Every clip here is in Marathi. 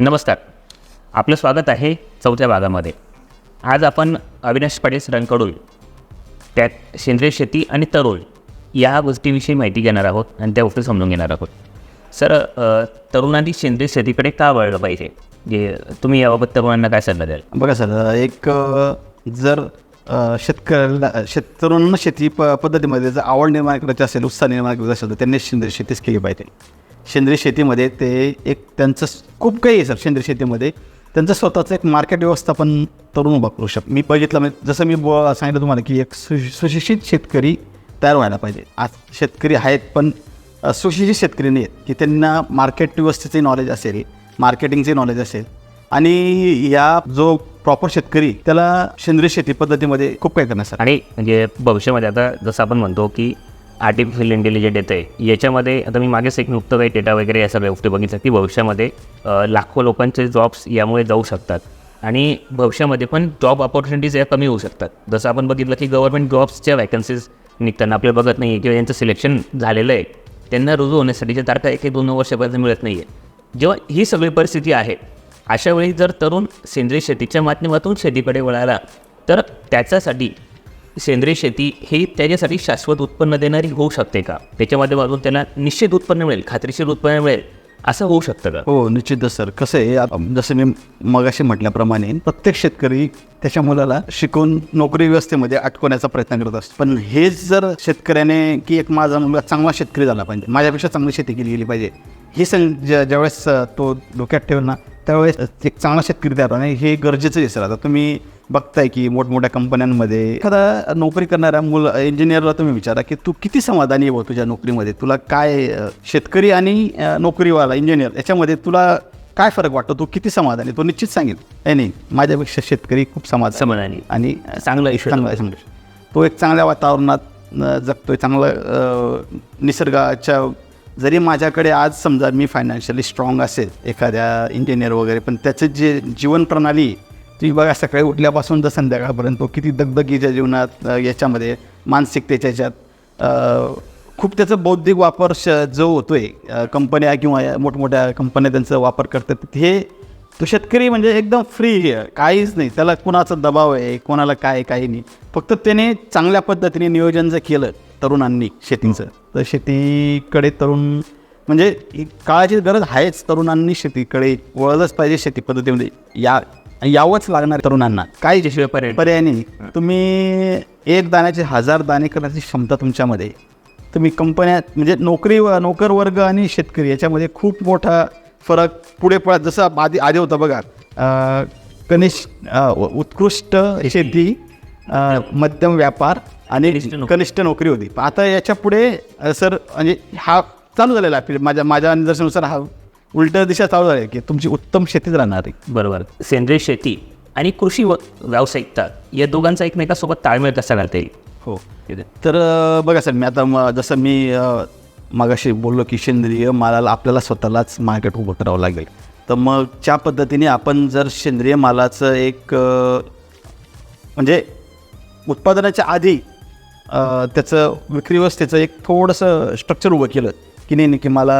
नमस्कार. आपलं स्वागत आहे चौथ्या भागामध्ये. आज आपण अविनाश पाटील सरांकडून त्यात सेंद्रिय शेती आणि तरुण या गोष्टीविषयी माहिती घेणार आहोत आणि त्या गोष्टी समजून घेणार आहोत. सर तरुणांनी सेंद्रिय शेतीकडे का वळलं पाहिजे? जे तुम्ही याबाबत तरुणांना काय सल्ला द्याल? बघा सर एक जर शेतकऱ्यांना शेतकऱ्याला शेत तरुणांना शेती प पद्धतीमध्ये जर आवड निर्माण करायची असेल उत्साह निर्माण करायचा असेल तर त्यांनी सेंद्रिय शेतीच केली पाहिजे. सेंद्रिय शेतीमध्ये ते एक त्यांचं खूप काही आहे सर सेंद्रिय शेतीमध्ये. त्यांचं स्वतःचं एक मार्केट व्यवस्थापन तरुण उभा करू शकतो मी बघितलं म्हणजे जसं मी ब सांगितलं तुम्हाला की एक सु सुशिक्षित शेतकरी तयार व्हायला पाहिजे. आज शेतकरी आहेत पण सुशिक्षित शेतकरी नाही आहेत की त्यांना मार्केट व्यवस्थेचे नॉलेज असेल मार्केटिंगचे नॉलेज असेल. आणि या जो प्रॉपर शेतकरी त्याला सेंद्रिय शेती पद्धतीमध्ये खूप काही करण्यासाठी आणि म्हणजे भविष्यामध्ये आता जसं आपण म्हणतो की आर्टिफिशियल इंटेलिजंट येतं आहे याच्यामध्ये आता मी मागेच एक नुकतं काही डेटा वगैरे या सगळ्या गोष्टी बघितल्या की भविष्यामध्ये लाखो लोकांचे जॉब्स यामुळे जाऊ शकतात. आणि भविष्यामध्ये पण जॉब ऑपॉर्च्युनिटीज या कमी होऊ शकतात. जसं आपण बघितलं की गव्हर्नमेंट जॉब्सच्या वॅकन्सीज निघताना आपल्याला बघत नाही आहे किंवा यांचं सिलेक्शन झालेलं आहे त्यांना रुजू होण्यासाठीच्या तारखा एक एक दोन वर्षापर्यंत मिळत नाही आहे जेव्हा ही सगळी परिस्थिती आहे अशा वेळी जर तरुण सेंद्रिय शेतीच्या माध्यमातून शेतीकडे वळाला तर त्याच्यासाठी सेंद्रिय शेती ही त्याच्यासाठी शाश्वत उत्पन्न देणारी होऊ शकते का? त्याच्या माध्यमातून त्यांना निश्चित उत्पन्न मिळेल खात्रीशीर उत्पन्न मिळेल असं होऊ शकतं का? हो निश्चितच सर. कसं आहे आता जसं मी मगाशी म्हटल्याप्रमाणे प्रत्येक शेतकरी त्याच्या मुलाला शिकून नोकरी व्यवस्थेमध्ये अटकवण्याचा प्रयत्न करत असतो. पण हेच जर शेतकऱ्याने की एक माझा मुलगा चांगला शेतकरी झाला पाहिजे माझ्यापेक्षा चांगली शेती केली गेली पाहिजे हे सं ज्या ज्यावेळेस तो डोक्यात ठेवला ना त्यावेळेस एक चांगला शेतकरी तयार होणे हे गरजेचं आहे सर आता तुम्ही बघताय की मोठमोठ्या कंपन्यांमध्ये एखादा नोकरी करणाऱ्या मुल इंजिनियरला तुम्ही विचारा की तू किती समाधानी आहे तुझ्या नोकरीमध्ये? तुला काय शेतकरी आणि नोकरीवाला इंजिनियर याच्यामध्ये तुला काय फरक वाटतो? तू किती समाधानी तो निश्चित सांगेल. नाही नाही माझ्यापेक्षा शेतकरी खूप समाधान. समाधानी. आणि चांगलं आयुष्य चांगलं. तो. एक चांगल्या वातावरणात जगतोय. चांगलं निसर्गाच्या जरी माझ्याकडे आज समजा मी फायनान्शियली स्ट्रॉंग असेल एखाद्या इंजिनियर वगैरे पण त्याचं जे जीवन प्रणाली ती बघा सकाळी उठल्यापासून तर संध्याकाळपर्यंत किती दगदगीच्या जीवनात याच्यामध्ये मानसिकतेच्या याच्यात खूप त्याचा बौद्धिक वापर श जो होतो आहे कंपन्या किंवा मोठमोठ्या कंपन्या त्यांचा वापर करतात हे तो शेतकरी म्हणजे एकदम फ्री आहे काहीच नाही. त्याला कुणाचा दबाव आहे कोणाला काय काही नाही. फक्त त्याने चांगल्या पद्धतीने नियोजन जर केलं तरुणांनी शेतीचं? तर शेतीकडे तरुण म्हणजे काळाची गरज आहेच तरुणांनी शेतीकडे वळलंच पाहिजे शेती पद्धतीमध्ये. या यावंच लागणार तरुणांना. काही त्याशिवाय पर्याय पर्याय नाही. तुम्ही एक दाण्याचे हजार दाणे करण्याची क्षमता तुमच्यामध्ये. तुम्ही कंपन्या म्हणजे नोकरी व नोकर वर्ग आणि शेतकरी याच्यामध्ये खूप मोठा फरक पुढे पळत जसं आधी आधी होतं बघा कनिष्ठ उत्कृष्ट शेती मध्यम व्यापार आणि कनिष्ठ नोकरी. होती. आता याच्यापुढे सर म्हणजे हा चालू झालेला आहे फिर- माझ्या माझ्या निदर्शनानुसार हा उलट दिशा चालू झाली आहे की तुमची उत्तम शेतीच राहणार आहे. बरोबर. सेंद्रिय शेती आणि कृषी व व्यावसायिकता या दोघांचा एकमेकासोबत ताळमेळ कसा करता येईल? हो. तर बघा सर मी आता जसं मी मागाशी बोललो की सेंद्रिय मालाला आपल्याला स्वतःलाच मार्केट उभं करावं लागेल. तर मग त्या पद्धतीने आपण जर सेंद्रिय मालाचं एक म्हणजे उत्पादनाच्या आधी त्याचं विक्री व्यवस्थेचं एक थोडंसं स्ट्रक्चर उभं केलं की नाही नाही की मला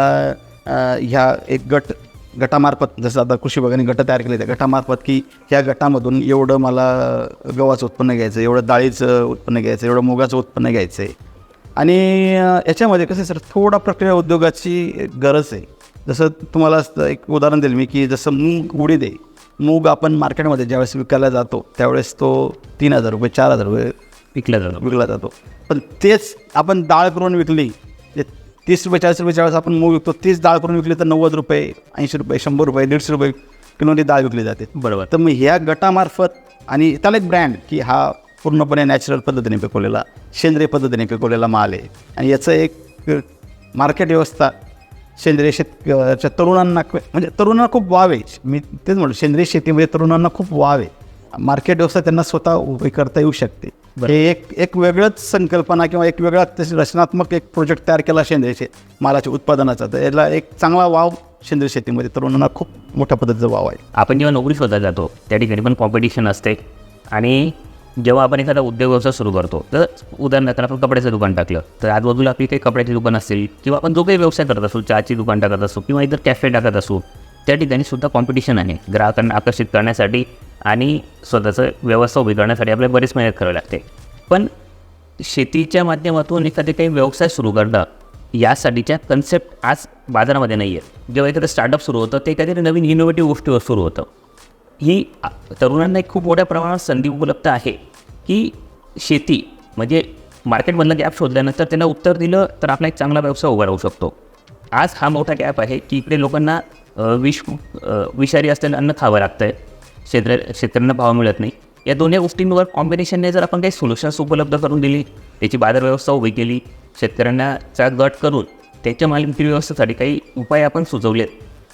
ह्या एक गट गटामार्फत जसं आता कृषी विभागाने गट तयार केले त्या गटामार्फत की ह्या गटामधून एवढं मला गव्हाचं उत्पन्न घ्यायचं एवढं डाळीचं उत्पन्न घ्यायचं एवढं मुगाचं उत्पन्न घ्यायचं आहे आणि याच्यामध्ये कसं आहे सर थोडा प्रक्रिया उद्योगाची गरज आहे. जसं तुम्हाला एक उदाहरण देईल मी की जसं मूग उडीद आहे. मूग आपण मार्केटमध्ये ज्यावेळेस विकायला जातो त्यावेळेस तो तीन हजार रुपये चार हजार रुपये विकला जातो. विकला जातो. पण तेच आपण डाळ करून विकली तीस रुपये चाळीस रुपये ज्यावेळेस आपण मूग विकतो तीच डाळ करून विकली तर नव्वद रुपये ऐंशी रुपये शंभर रुपये दीडशे रुपये किलोनी डाळ विकली जाते. बरोबर. तर मग ह्या गटामार्फत आणि त्याला एक ब्रँड की हा पूर्णपणे नॅचरल पद्धतीने पिकवलेला सेंद्रिय पद्धतीने पिकवलेला माल आहे. आणि याचं एक मार्केट व्यवस्था सेंद्रिय शेत च्या तरुणांना म्हणजे तरुणांना खूप वाव आहे. मी तेच म्हणतो सेंद्रिय शेतीमध्ये तरुणांना खूप वाव आहे. मार्केट व्यवस्था त्यांना स्वतः उभी करता येऊ शकते. हे एक एक वेगळंच संकल्पना किंवा एक वेगळा रचनात्मक एक प्रोजेक्ट तयार केला सेंद्रिय शे मालाच्या उत्पादनाचा. तर याला एक चांगला वाव सेंद्रिय शेतीमध्ये तरुणांना खूप मोठ्या पद्धतीचा वाव आहे. आपण जेव्हा नोकरी शोधायला जातो त्या ठिकाणी पण कॉम्पिटिशन असते. आणि जेव्हा आपण एखादा उद्योग व्यवसाय सुरू करतो तर उदाहरणार्थ आपण कपड्याचं दुकान टाकलं तर आजूबाजूला आपली काही कपड्याची दुकान असेल किंवा आपण जो काही व्यवसाय करत असू चहाची दुकान टाकत असू किंवा इतर कॅफे टाकत असू त्या ठिकाणी सुद्धा कॉम्पिटिशन आहे. ग्राहकांना आकर्षित करण्यासाठी आणि स्वतःचं व्यवस्था उभी करण्यासाठी आपल्याला बरीच मेहनत करावी लागते. पण शेतीच्या माध्यमातून एखादे काही व्यवसाय सुरू करणं यासाठीच्या कन्सेप्ट आज बाजारामध्ये नाही आहे जेव्हा एखादं स्टार्टअप सुरू होतं ते काहीतरी नवीन इनोव्हेटिव्ह गोष्टीवर सुरू होतं. ही तरुणांना एक खूप मोठ्या प्रमाणात संधी उपलब्ध आहे. की शेती म्हणजे मार्केटमधलं गॅप शोधल्यानंतर त्यांना उत्तर दिलं तर आपला एक चांगला व्यवसाय उभा राहू शकतो. आज हा मोठा गॅप आहे की इकडे लोकांना विष विषारी असलेलं अन्न खावं लागतं आहे शेतकऱ्या शेतकऱ्यांना भाव मिळत नाही. या दोन्ही गोष्टींवर कॉम्बिनेशनने जर आपण काही सोल्युशन्स उपलब्ध करून दिली त्याची बाजार व्यवस्था उभी केली शेतकऱ्यांना चा गट करून त्याच्या मालकी व्यवस्थेसाठी काही उपाय आपण सुचवलेत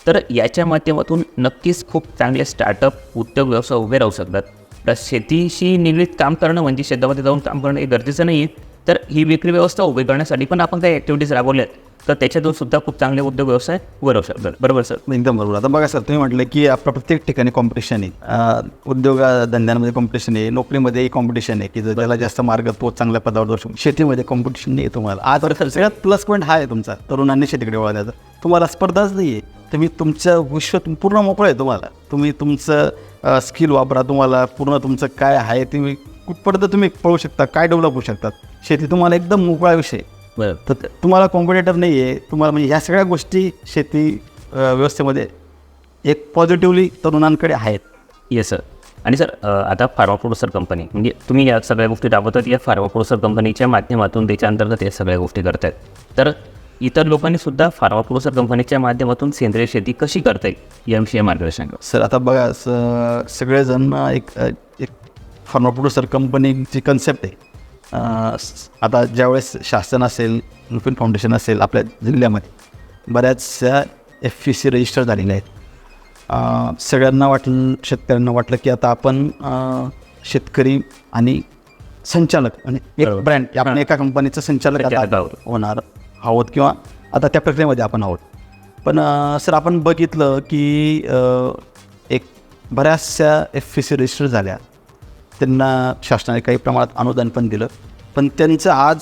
तर याच्या माध्यमातून नक्कीच खूप चांगले स्टार्टअप उद्योग व्यवसाय उभे राहू शकतात. तर शेतीशी निगडीत काम करणं म्हणजे शेतामध्ये जाऊन काम करणं हे गरजेचं नाही आहे तर ही विक्री व्यवस्था उभी करण्यासाठी पण आपण काही ॲक्टिव्हिटीज राबवल्यात. तर त्याच्यातून सुद्धा खूप चांगले उद्योग व्यवसाय उभे राहू शकतात. बरोबर सर? एकदम बरोबर. आता बघा सर तुम्ही म्हटलं की आपल्या प्रत्येक ठिकाणी कॉम्पिटिशन आहे. अं, उद्योग धंद्यांमध्ये कॉम्पिटिशन आहे नोकरीमध्येही कॉम्पिटिशन आहे की जर त्याला जास्त मार्ग तो चांगल्या पदावर जाऊ शकतो. शेतीमध्ये कॉम्पिटिशन नाही आहे तुम्हाला. आज सगळ्यात प्लस पॉईंट हा आहे तुमचा तरुणांनी शेतीकडे वळण्याचा. तुम्हाला स्पर्धाच नाही आहे तुम्ही तुमचं विश्व तुम- पूर्ण मोकळं आहे तुम्हाला. तुम्ही तुमचं स्किल वापरा तुम्हाला पूर्ण तुमचं काय आहे तुम्ही कुठपर्यंत तुम्ही पळू शकता काय डेव्हलप होऊ शकतात. शेती तुम्हाला एकदम मोकळा विषय. बरं. तर तुम्हाला कॉम्पिटेटर नाही आहे तुम्हाला म्हणजे ह्या सगळ्या गोष्टी शेती व्यवस्थेमध्ये एक पॉझिटिव्हली तरुणांकडे आहेत. येस सर आणि सर आता फार्मा प्रोड्युसर कंपनी म्हणजे तुम्ही या सगळ्या गोष्टी राबवतात या फार्मा प्रोड्युसर कंपनीच्या माध्यमातून त्याच्या अंतर्गत या सगळ्या गोष्टी करतायत. तर इतर लोकांनी सुद्धा फार्मा प्रोड्युसर कंपनीच्या माध्यमातून सेंद्रिय शेती कशी करता येईल याविषयी मार्गदर्शन सर आता बघा स- सगळेजण एक एक फार्मा प्रोड्युसर कंपनीची कन्सेप्ट आहे. आता ज्यावेळेस शासन असेल लुपिन फाउंडेशन असेल आपल्या जिल्ह्यामध्ये बऱ्याचशा एफ पी सी रजिस्टर झालेल्या आहेत. सगळ्यांना वाटलं शेतकऱ्यांना वाटलं की आता आपण शेतकरी आणि संचालक आणि एक बरोबर. ब्रँड आपण एका कंपनीचं संचालक. होणार. आहोत किंवा आता त्या प्रक्रियेमध्ये आपण आहोत. पण सर आपण बघितलं की एक बऱ्याचशा एफ पी सी रजिस्टर झाल्या. त्यांना शासनाने काही प्रमाणात अनुदान पण दिलं. पण त्यांचं आज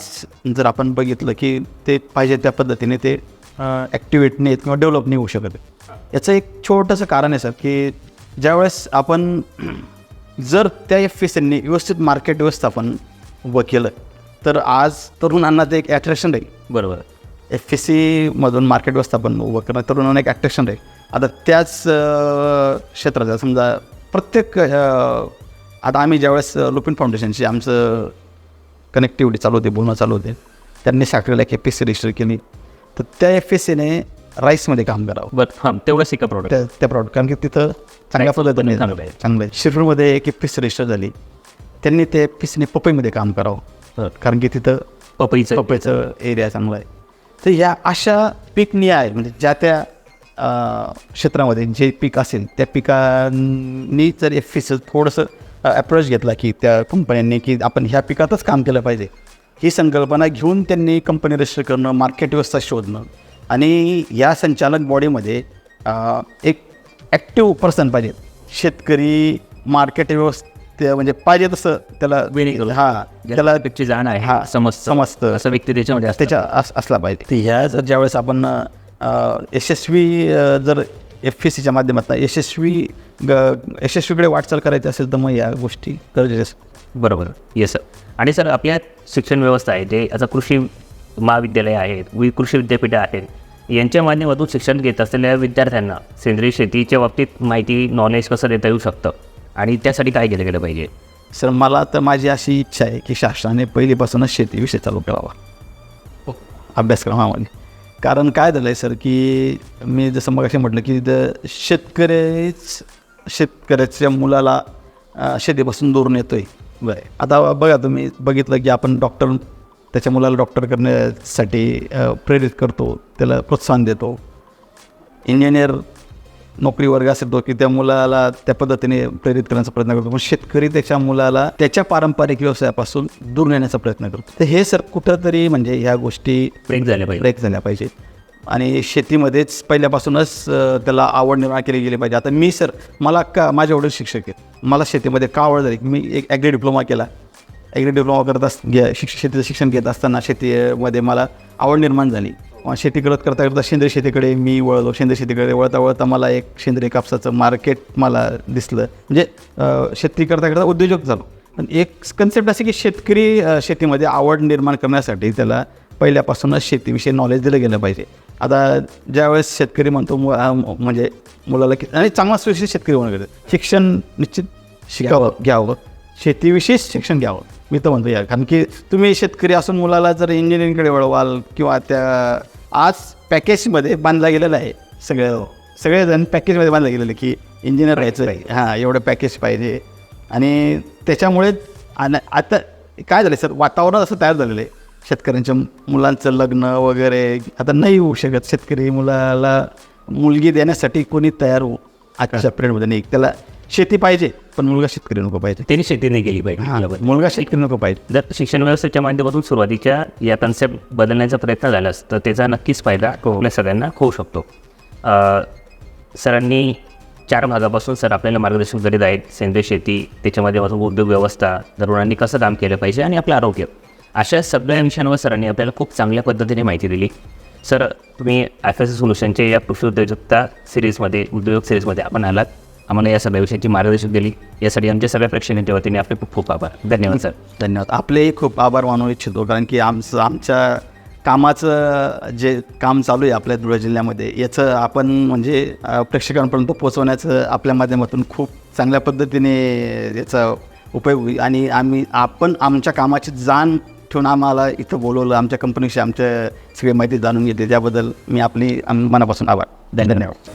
जर आपण बघितलं की ते पाहिजे त्या पद्धतीने ते ॲक्टिवेट नाहीत किंवा डेव्हलप नाही होऊ शकत. याचं एक छोटंसं कारण आहे सर की ज्यावेळेस आपण जर त्या एफ एस एननी व्यवस्थित मार्केट व्यवस्थापन उभं केलं तर आज तरुणांना ते एक ॲट्रॅक्शन राहील. बरोबर. एफ एस सीमधून मार्केट व्यवस्थापन उभं करणं तरुणांना एक ॲट्रॅक्शन राहील. आता त्याच अं, क्षेत्रात समजा प्रत्येक आता आम्ही ज्यावेळेस लुपिन फाउंडेशनशी आमचं कनेक्टिव्हिटी चालू होते बोलणं चालू होते त्यांनी साखरेला एक एफ एस सी रजिस्टर केली. तर त्या एफ एस सीने राईसमध्ये काम करावं. बरं हां तेवढंच एका प्रॉडक्ट त्या त्या प्रॉडक्ट कारण की तिथं चांगल्या पद्धतीने चांगलं आहे. चांगलं आहे. शिरपूरमध्ये एक एफ एस रजिस्टर झाली. त्यांनी ते एफ एस सीने पपईमध्ये काम करावं. कारण की तिथं पपईचं पपईचं एरिया चांगला आहे. तर या अशा पीक निहाय म्हणजे ज्या त्या क्षेत्रामध्ये जे पीक असेल त्या पिकांनी जर एफ एस थोडंसं अप्रोच घेतला की त्या कंपन्यांनी की आपण ह्या पिकातच काम केलं पाहिजे. ही संकल्पना घेऊन त्यांनी कंपनी रजिस्टर करणं मार्केट व्यवस्था शोधणं आणि या संचालक बॉडीमध्ये एक ॲक्टिव्ह पर्सन पाहिजे. शेतकरी मार्केट व्यवस्थे म्हणजे पाहिजे तसं त्याला. हां त्याला त्याला पिकची जाण आहे हा, समजतं. समजतं. असं व्यक्ती त्याच्यामध्ये असतं. त्याच्या अस असला पाहिजे. तर ह्या जर ज्यावेळेस आपण यशस्वी जर एफ एस सीच्या माध्यमातून यशस्वी ग यशस्वीकडे वाटचाल करायची असेल तर मग या गोष्टी गरजेच्या बरोबर. येस सर आणि सर आपल्या शिक्षण व्यवस्था आहे जे आता कृषी महाविद्यालय आहेत वि कृषी विद्यापीठं आहेत यांच्या माध्यमातून शिक्षण घेत असलेल्या विद्यार्थ्यांना सेंद्रिय शेतीच्या बाबतीत माहिती नॉलेज कसं देता येऊ शकतं? आणि त्यासाठी काय केलं गेलं पाहिजे? सर मला तर माझी अशी इच्छा आहे की शासनाने पहिलीपासूनच शेतीविषयी चालू करावा. अभ्यासक्रमामध्ये कारण काय झालं आहे सर की मी जसं मग म्हटलं की द शेतकरीच शेतकऱ्याच्या मुलाला शेतीपासून दूर नेतो आहे बरं. आता बघा तुम्ही बघितलं की आपण डॉक्टर त्याच्या मुलाला डॉक्टर करण्यासाठी प्रेरित करतो त्याला प्रोत्साहन देतो. इंजिनियर नोकरी वर्ग असेल तो की त्या मुलाला त्या पद्धतीने प्रेरित करण्याचा प्रयत्न करतो. पण शेतकरी त्याच्या मुलाला त्याच्या पारंपरिक व्यवसायापासून दूर नेण्याचा प्रयत्न करतो. तर हे सर कुठंतरी म्हणजे ह्या गोष्टी ब्रेक झाले पाहिजे ब्रेक झाल्या पाहिजेत. आणि शेतीमध्येच पहिल्यापासूनच त्याला आवड निर्माण केली गेली पाहिजे. आता मी सर मला का माझे वडील शिक्षक आहेत. मला शेतीमध्ये का आवड झाली? मी एक ॲग्री डिप्लोमा केला. ॲग्री डिप्लोमा करत अस घे- शिक्ष शेतीचं शिक्षण घेत असताना शेतीमध्ये मला आवड निर्माण झाली. शेती करत करता करता सेंद्रिय शेतीकडे मी वळलो. सेंद्रिय शेतीकडे वळता वळता मला एक सेंद्रिय कापसाचं मार्केट मला दिसलं. म्हणजे शेती करता करता उद्योजक झालो. पण एक कन्सेप्ट असे की शेतकरी शेतीमध्ये आवड निर्माण करण्यासाठी त्याला पहिल्यापासूनच शेतीविषयी नॉलेज दिलं गेलं पाहिजे. आता ज्यावेळेस शेतकरी म्हणतो म्हणजे मुलाला की आणि चांगला सुशिक्षित शेतकरी होणं गरजेचं शिक्षण निश्चित शिकावं घ्यावं. शेतीविषयीच शिक्षण घ्यावं. मी तर म्हणतो या कारण की तुम्ही शेतकरी असून मुलाला जर इंजिनिअरिंगकडे वळवाल किंवा त्या आज पॅकेजमध्ये बांधला गेलेलं आहे. सगळं सगळेजण पॅकेजमध्ये बांधलं गेलेलं आहे की इंजिनियर राहायचं हां एवढं पॅकेज पाहिजे. आणि त्याच्यामुळे आणि आता काय झालं सर? वातावरण असं तयार झालेलं आहे. शेतकऱ्यांच्या मुलांचं लग्न वगैरे. आता नाही होऊ शकत शेतकरी मुलाला मुलगी देण्यासाठी कोणी तयार हो आजच्या पिरियडमध्ये नाही. त्याला शेती पाहिजे पण मुलगा शेतकरी नको पाहिजे. त्यांनी शेती नाही केली पाहिजे. हां. मुलगा शेतकरी नको पाहिजे. जर शिक्षण व्यवस्थेच्या माध्यमातून सुरुवातीच्या या कन्सेप्ट बदलण्याचा प्रयत्न झालाच तर त्याचा नक्कीच फायदा आपल्या सगळ्यांना होऊ शकतो. सरांनी चार भागापासून सर आपल्याला मार्गदर्शन करीत आहेत. सेंद्रिय शेती त्याच्या माध्यमातून उद्योग व्यवस्था तरुणांनी कसं काम केलं पाहिजे आणि आपलं आरोग्य. अशा सगळ्या विषयांवर सरांनी आपल्याला खूप चांगल्या पद्धतीने माहिती दिली. सर तुम्ही एफ एस सोल्युशनच्या या कृषी उद्योजकता सिरीजमध्ये उद्योग सिरीजमध्ये आपण आलात. आम्हाला या सगळ्या विषयाची मार्गदर्शन दिली. यासाठी आमच्या सगळ्या प्रेक्षकांच्या वतीने आपले खूप खूप आभार. धन्यवाद सर. धन्यवाद. आपलेही खूप आभार मानू इच्छितो कारण की आमचं आमच्या कामाचं जे काम चालू आहे आपल्या धुळे जिल्ह्यामध्ये याचं आपण म्हणजे प्रेक्षकांपर्यंत पोहोचवण्याचं आपल्या माध्यमातून खूप चांगल्या पद्धतीने याचा उपयोग होईल. आणि आम्ही आपण आमच्या कामाची जाण ठेवून आम्हाला इथं बोलवलं आमच्या कंपनीशी आमच्या सगळी माहिती जाणून घेतली त्याबद्दल मी आपली मनापासून आभार. धन्यवाद.